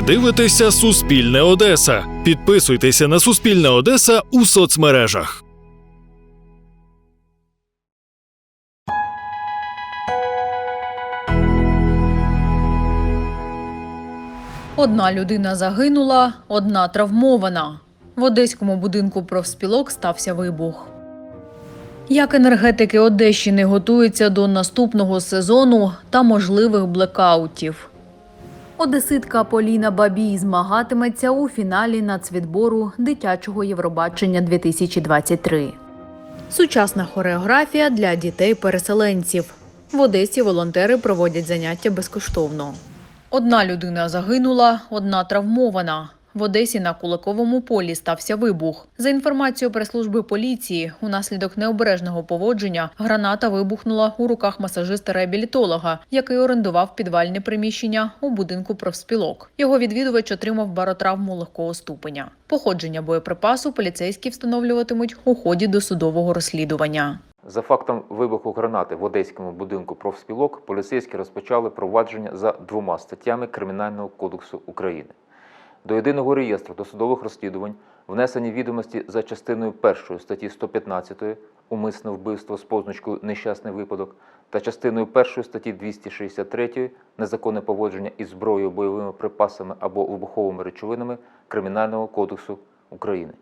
Ви дивитеся Суспільне Одеса. Підписуйтеся на Суспільне Одеса у соцмережах. Одна людина загинула, одна травмована. В одеському будинку профспілок стався вибух. Як енергетики Одещини готуються до наступного сезону та можливих блекаутів. Одеситка Поліна Бабій змагатиметься у фіналі нацвідбору дитячого Євробачення 2023. Сучасна хореографія для дітей-переселенців. В Одесі волонтери проводять заняття безкоштовно. Одна людина загинула, одна травмована. В Одесі на Куликовому полі стався вибух. За інформацією прес-служби поліції, унаслідок необережного поводження граната вибухнула у руках масажиста-реабілітолога, який орендував підвальне приміщення у будинку профспілок. Його відвідувач отримав баротравму легкого ступеня. Походження боєприпасу поліцейські встановлюватимуть у ході досудового розслідування. За фактом вибуху гранати в одеському будинку профспілок поліцейські розпочали провадження за двома статтями Кримінального кодексу України. До єдиного реєстру досудових розслідувань внесені відомості за частиною 1 статті 115 умисне вбивство з позначкою нещасний випадок та частиною 1 статті 263 незаконне поводження із зброєю, бойовими припасами або вибуховими речовинами Кримінального кодексу України.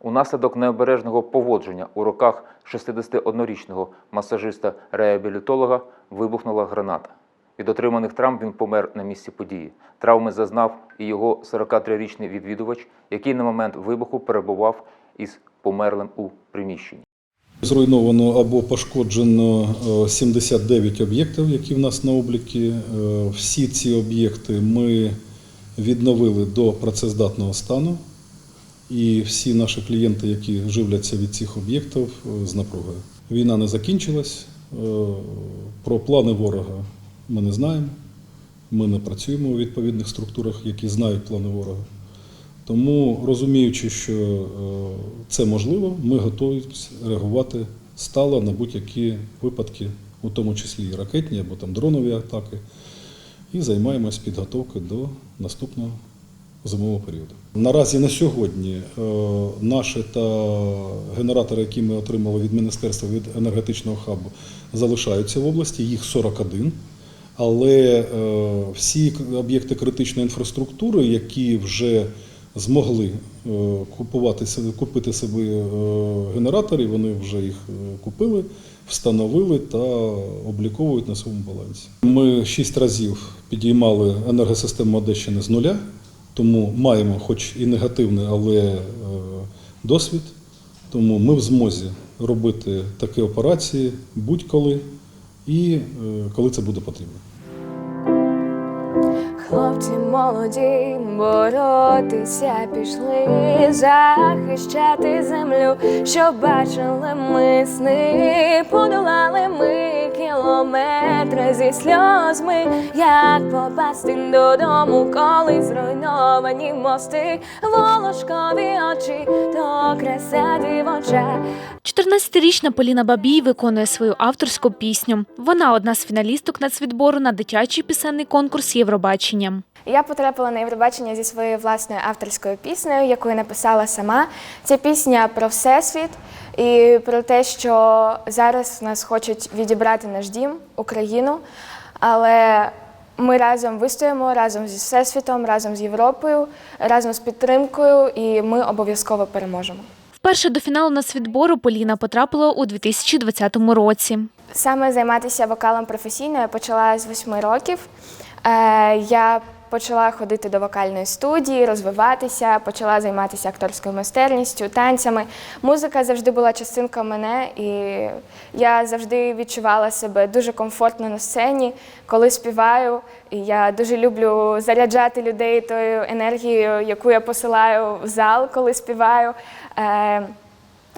Унаслідок необережного поводження у руках 61-річного масажиста-реабілітолога вибухнула граната. Від отриманих травм він помер на місці події. Травми зазнав і його 43-річний відвідувач, який на момент вибуху перебував із померлим у приміщенні. Зруйновано або пошкоджено е, 79 об'єктів, які в нас на облікі. Е, Всі ці об'єкти ми відновили до працездатного стану. І всі наші клієнти, які живляться від цих об'єктів, е, з напругою. Війна не закінчилась. Е, Про плани ворога ми не знаємо. Ми не працюємо у відповідних структурах, які знають плани ворога. Тому, розуміючи, що е, це можливо, ми готові реагувати стало на будь-які випадки, у тому числі і ракетні або там дронові атаки, і займаємось підготовкою до наступного зимового періоду. Наразі на сьогодні е, наші та генератори, які ми отримали від міністерства від енергетичного хабу, залишаються в області. Їх 41. Але е, всі об'єкти критичної інфраструктури, які вже змогли е, купувати купити собі е, генератори, вони вже їх купили, встановили та обліковують на своєму балансі. Ми шість разів підіймали енергосистему Одещини з нуля, тому маємо, хоч і негативний, але досвід. Тому ми в змозі робити такі операції будь-коли і е, коли це буде потрібно. Хлопці молоді боротися пішли, захищати землю, що бачили ми сни, подолали ми кілометри зі сльозми, як попасти додому, коли зруйновані мости, волошкові очі, то краса дівоча. 14-річна Поліна Бабій виконує свою авторську пісню. Вона одна з фіналісток нацвідбору на дитячий пісенний конкурс Євробачення. Я потрапила на Євробачення зі своєю власною авторською піснею, яку я написала сама. Це пісня про всесвіт і про те, що зараз нас хочуть відібрати наш дім, Україну. Але ми разом вистоїмо, разом зі всесвітом, разом з Європою, разом з підтримкою, і ми обов'язково переможемо. Вперше до фіналу нацвідбору Поліна потрапила у 2020 році. Саме займатися вокалом професійно я почала з восьми років. Е, я почала ходити до вокальної студії, розвиватися, почала займатися акторською майстерністю, танцями. Музика завжди була частинкою мене, і я завжди відчувала себе дуже комфортно на сцені, коли співаю. І я дуже люблю заряджати людей тою енергією, яку я посилаю в зал, коли співаю. Е,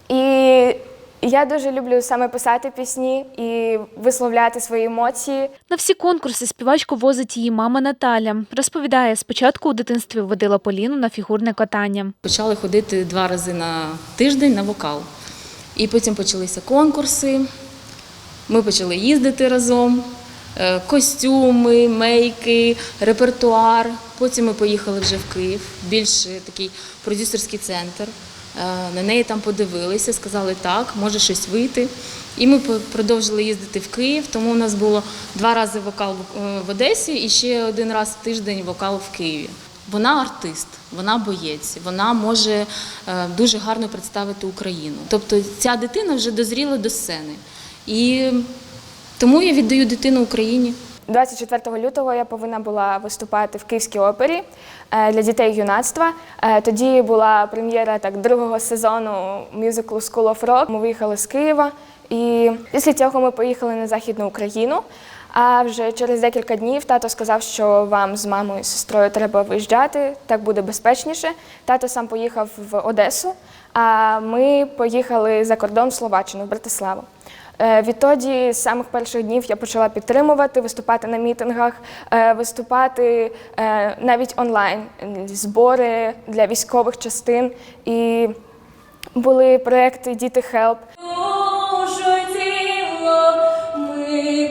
і я дуже люблю саме писати пісні і висловляти свої емоції. На всі конкурси співачку возить її мама Наталя. Розповідає, спочатку у дитинстві водила Поліну на фігурне катання. Почали ходити два рази на тиждень на вокал. І потім почалися конкурси. Ми почали їздити разом. Е, Костюми, мейки, репертуар. Потім ми поїхали вже в Київ, більш такий продюсерський центр. Е, На неї там подивилися, сказали так, може щось вийти. І ми продовжили їздити в Київ, тому у нас було два рази вокал в- е, Одесі і ще один раз в тиждень вокал в Києві. Вона артист, вона боєць, вона може е, дуже гарно представити Україну. Тобто ця дитина вже дозріла до сцени. І тому я віддаю дитину Україні. 24 лютого я повинна була виступати в Київській опері е, для дітей юнацтва. Е, Тоді була прем'єра так другого сезону мюзиклу School of Rock. Ми виїхали з Києва, і після цього ми поїхали на Західну Україну. А вже через декілька днів тато сказав, що вам з мамою і сестрою треба виїжджати, так буде безпечніше. Тато сам поїхав в Одесу, а ми поїхали за кордон в Словаччину, в Братиславу. Е, Відтоді з самих перших днів я почала підтримувати, виступати на мітингах, е, виступати е, навіть онлайн, збори для військових частин. І були проекти Діти Хелп. Боже тіло ми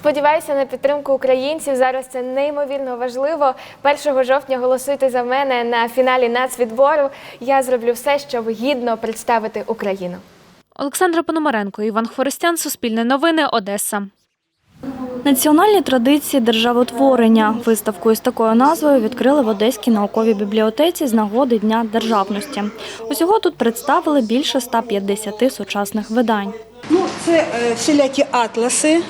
Сподіваюся на підтримку українців. Зараз це неймовірно важливо. 1 жовтня голосуйте за мене на фіналі нацвідбору. Я зроблю все, щоб гідно представити Україну. Олександра Пономаренко, Іван Хворостян, Суспільне новини, Одеса. Національні традиції державотворення. Виставку із такою назвою відкрили в Одеській науковій бібліотеці з нагоди Дня державності. Усього тут представили більше 150 сучасних видань. Ну, це е, всілякі атласи,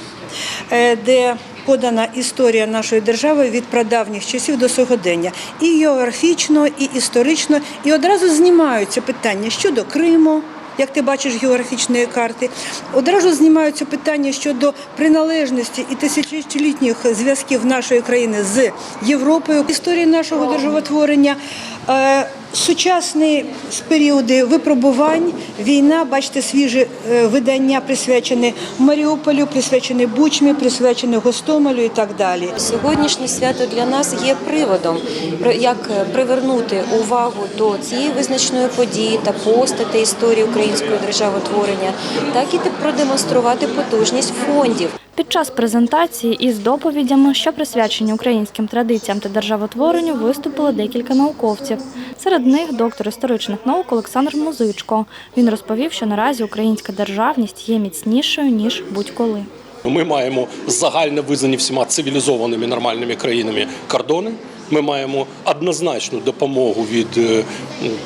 де подана історія нашої держави від прадавніх часів до сьогодення. І географічно, і історично. І одразу знімаються питання щодо Криму. Як ти бачиш географічної карти, одразу знімаються питання щодо приналежності і тисячолітніх зв'язків нашої країни з Європою, історії нашого державотворення, е, сучасні періоди випробувань, війна, бачите, свіже видання присвячене Маріуполю, присвячене Бучмі, присвячене Гостомелю і так далі. Сьогоднішнє свято для нас є приводом, як привернути увагу до цієї визначної події та постати історії українського державотворення, так і продемонструвати потужність фондів. Під час презентації із доповідями, що присвячені українським традиціям та державотворенню, виступили декілька науковців. Серед них доктор історичних наук Олександр Музичко. Він розповів, що наразі українська державність є міцнішою ніж будь-коли. Ми маємо загально визнані всіма цивілізованими нормальними країнами кордони. Ми маємо однозначну допомогу від е,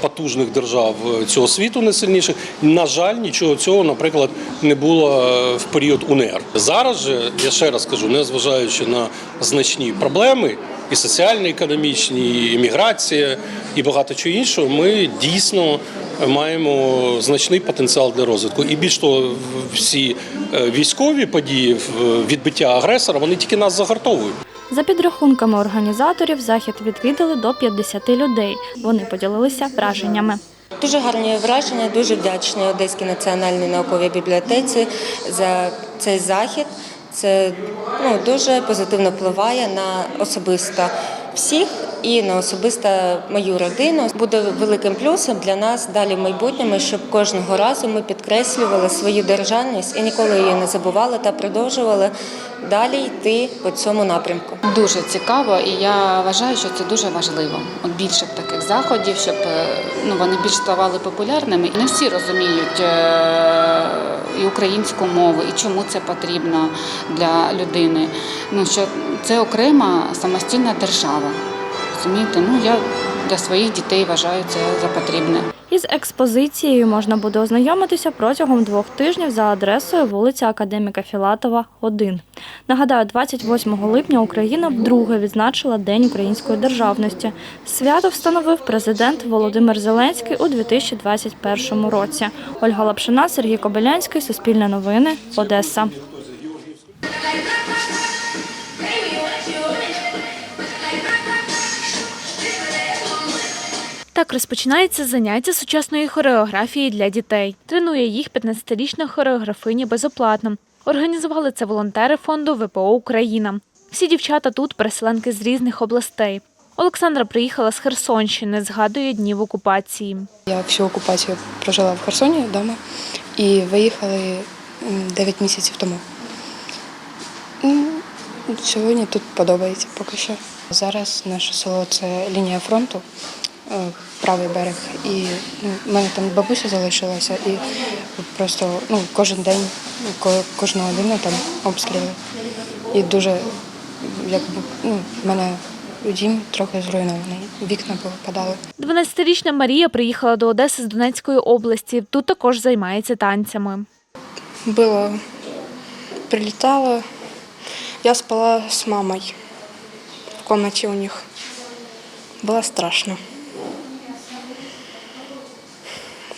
потужних держав е, цього світу, найсильніших. На жаль, нічого цього, наприклад, не було е, в період УНР. Зараз же я ще раз кажу, незважаючи на значні проблеми. І соціально-економічні, і міграція, і багато чого іншого, ми дійсно маємо значний потенціал для розвитку. І більш того, всі військові події відбиття агресора, вони тільки нас загартовують. За підрахунками організаторів, захід відвідали до 50 людей. Вони поділилися враженнями. Дуже гарні враження, дуже вдячні Одеській національній науковій бібліотеці за цей захід. Це ну, дуже позитивно впливає на особисто всіх і на особисто мою родину. Буде великим плюсом для нас далі в майбутньому, щоб кожного разу ми підкреслювали свою державність і ніколи її не забували та продовжували далі йти по цьому напрямку. Дуже цікаво, і я вважаю, що це дуже важливо. От більше таких заходів, щоб е, ну вони більш ставали популярними. Не всі розуміють е, і українську мову, і чому це потрібно для людини. Ну що це окрема самостійна держава. Розумієте? Ну я для своїх дітей вважаю це за потрібне. Із експозицією можна буде ознайомитися протягом двох тижнів за адресою вулиця Академіка Філатова, 1. Нагадаю, 28 липня Україна вдруге відзначила День української державності. Свято встановив президент Володимир Зеленський у 2021 році. Ольга Лапшина, Сергій Кобилянський, Суспільне новини, Одеса. Так розпочинається заняття сучасної хореографії для дітей. Тренує їх 15-річна хореографиня безоплатно. Організували це волонтери фонду ВПО Україна. Всі дівчата тут переселенки з різних областей. Олександра приїхала з Херсонщини, згадує днів окупації. Я всю окупацію прожила в Херсоні вдома і виїхали м, 9 місяців тому. Сьогодні тут подобається поки що. Зараз наше село це лінія фронту, правий берег. І ну, в мене там бабуся залишилася, і просто ну, кожен день, ко- кожну годину там обстріли. І дуже якби ну, мене дім трохи зруйнований, вікна повипадали. 12-річна Марія приїхала до Одеси з Донецької області. Тут також займається танцями. Было, прилетала. Я спала с мамой в комнате у них. Было страшно.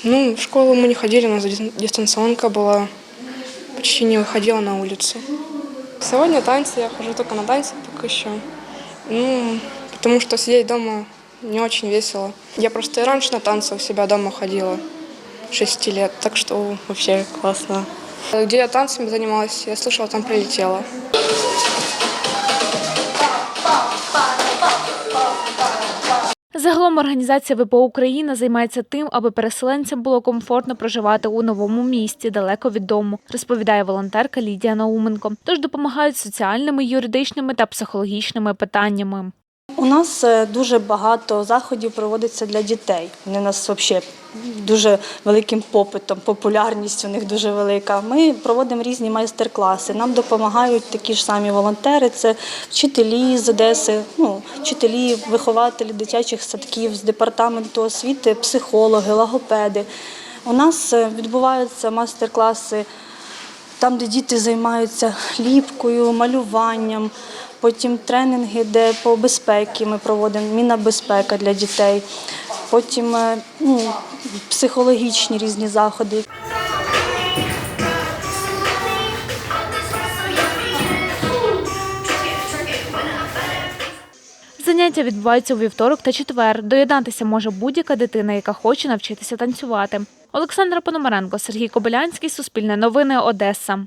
Ну, в школу мы не ходили, у нас дис- дистанционка была. Почти не выходила на улицу. Сегодня танцы, я хожу только на танцы пока еще. Ну, потому что сидеть дома не очень весело. Я просто и раньше на танцы у себя дома ходила. 6 лет, так что вообще классно. Где я танцами занималась, я слышала, там прилетела. Загалом організація ВПО Україна займається тим, аби переселенцям було комфортно проживати у новому місті далеко від дому, розповідає волонтерка Лідія Науменко. Тож допомагають соціальними, юридичними та психологічними питаннями. У нас е, дуже багато заходів проводиться для дітей. Вони у нас взагалі дуже великим попитом, популярність у них дуже велика. Ми проводимо різні майстер-класи. Нам допомагають такі ж самі волонтери. Це вчителі з Одеси, ну вчителі, вихователі дитячих садків з департаменту освіти, психологи, логопеди. У нас е, відбуваються майстер-класи там, де діти займаються ліпкою, малюванням, потім тренінги, де по безпеці ми проводимо мінна безпека для дітей, потім е, ну, психологічні різні заходи. Заняття відбуваються у вівторок та четвер. Доєднатися може будь-яка дитина, яка хоче навчитися танцювати. Олександра Пономаренко, Сергій Кобилянський, Суспільне новини, Одеса.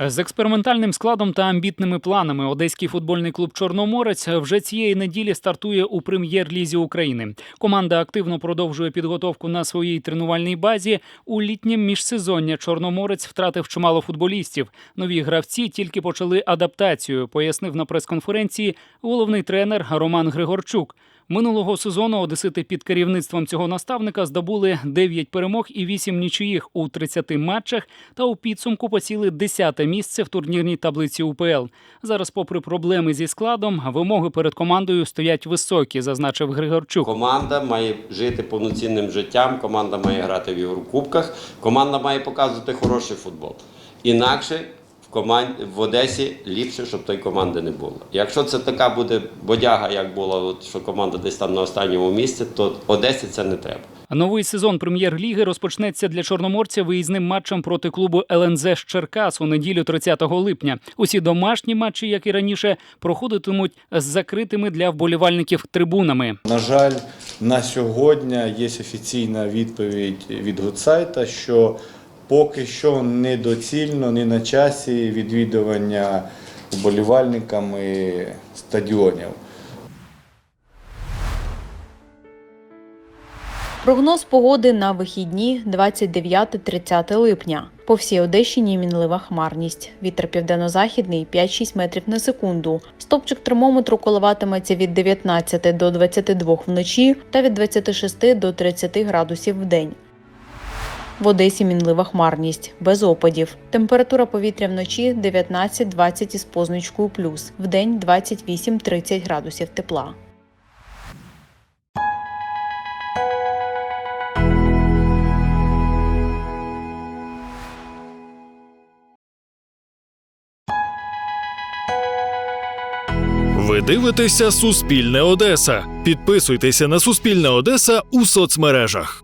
З експериментальним складом та амбітними планами одеський футбольний клуб Чорноморець вже цієї неділі стартує у прем'єр-лізі України. Команда активно продовжує підготовку на своїй тренувальній базі. У літнім міжсезоння Чорноморець втратив чимало футболістів. Нові гравці тільки почали адаптацію, пояснив на прес-конференції головний тренер Роман Григорчук. Минулого сезону одесити під керівництвом цього наставника здобули 9 перемог і 8 нічиїх у 30 матчах та у підсумку посіли 10 місце в турнірній таблиці УПЛ. Зараз, попри проблеми зі складом, вимоги перед командою стоять високі, зазначив Григорчук. Команда має жити повноцінним життям, команда має грати в Єврокубках, команда має показувати хороший футбол. Інакше в команді в Одесі ліпше, щоб тої команди не було. Якщо це така буде бодяга, як була, от, що команда десь там на останньому місці, то Одесі це не треба. Новий сезон прем'єр-ліги розпочнеться для чорноморця виїзним матчем проти клубу ЛНЗ з Черкас у неділю 30 липня. Усі домашні матчі, як і раніше, проходитимуть з закритими для вболівальників трибунами. На жаль, на сьогодні є офіційна відповідь від Гудсайта, що поки що недоцільно, не на часі відвідування вболівальниками стадіонів. Прогноз погоди на вихідні 29-30 липня. По всій Одещині мінлива хмарність. Вітер південно-західний 5-6 метрів на секунду. Стопчик термометру коливатиметься від 19 до 22 вночі та від 26 до 30 градусів в день. В Одесі мінлива хмарність, без опадів. Температура повітря вночі 19-20 із позначкою плюс, вдень 28-30 градусів тепла. Ви дивитеся Суспільне Одеса. Підписуйтеся на Суспільне Одеса у соцмережах.